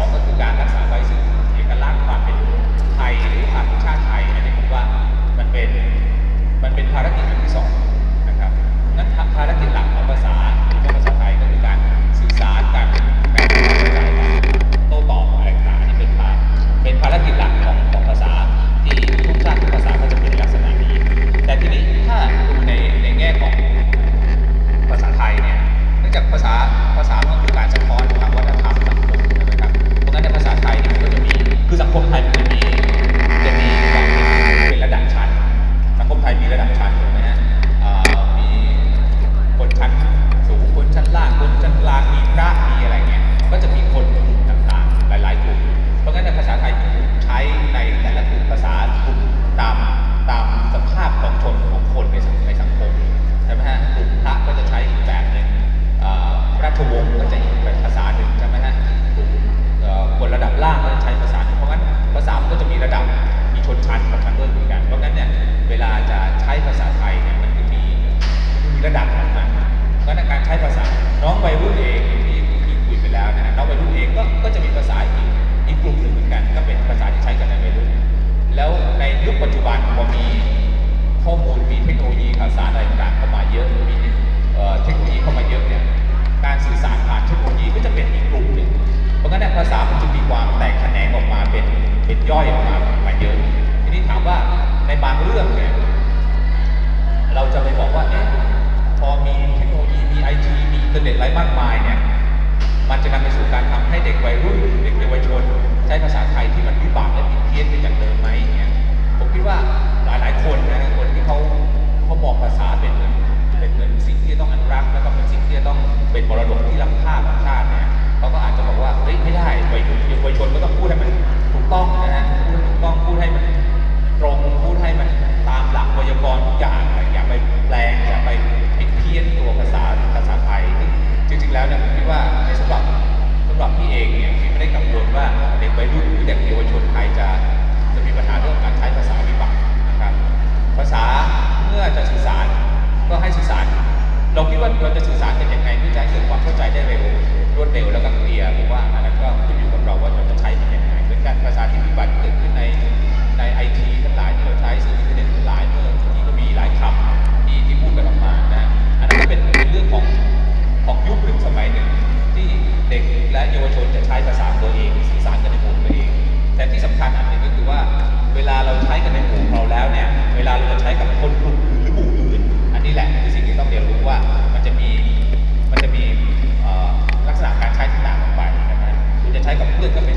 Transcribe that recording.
2 ก็คือการ ล่างมันใช้ภาษา เพราะงั้นภาษามันก็จะมีระดับ มีชนชั้นของมันด้วยเหมือนกัน เพราะงั้นเนี่ยเวลาจะใช้ภาษาไทยเนี่ยมันจะมีมีระดับของมันเพราะนั้นการใช้ภาษา น้องวัยรุ่นเองที่ที่คุยไปแล้วนะน้องวัยรุ่นเองก็ก็จะมีภาษาอีกอีกกลุ่มหนึ่งเหมือนกัน ก็เป็นภาษาที่ใช้กันในวัยรุ่น แล้วในยุคปัจจุบันพอมีข้อมูลมีเทคโนโลยีข่าวสารอะ ย่อยมามาเยอะ ทีนี้ถามว่าในบางเรื่องเนี่ยเราจะไปบอกว่าเอ๊ะพอมีเทคโนโลยีมีไอทีมีอินเทอร์เน็ตอะไรมากมายเนี่ยมันจะนำไปสู่การทำให้เด็กวัยรุ่นเด็กเยาวชน ใช้ภาษาไทยที่มันวิบากและผิดเพี้ยนไปจากเดิมไหมเนี่ยผมคิดว่าหลายหลายคนนะคนที่เขาเขามองภาษาเป็นเนเป็นเหมือนสิ่งที่ต้องอนุรักษ์แล้วก็เป็นสิ่งที่ต้องเป็นมรดกที่ล้ำค่าของชา ที่ต้องเรียนรู้ว่ามันจะมีมันจะมีลักษณะการใช้ที่ต่างออกไปนะครับคุณจะใช้กับเพื่อชก็เป็น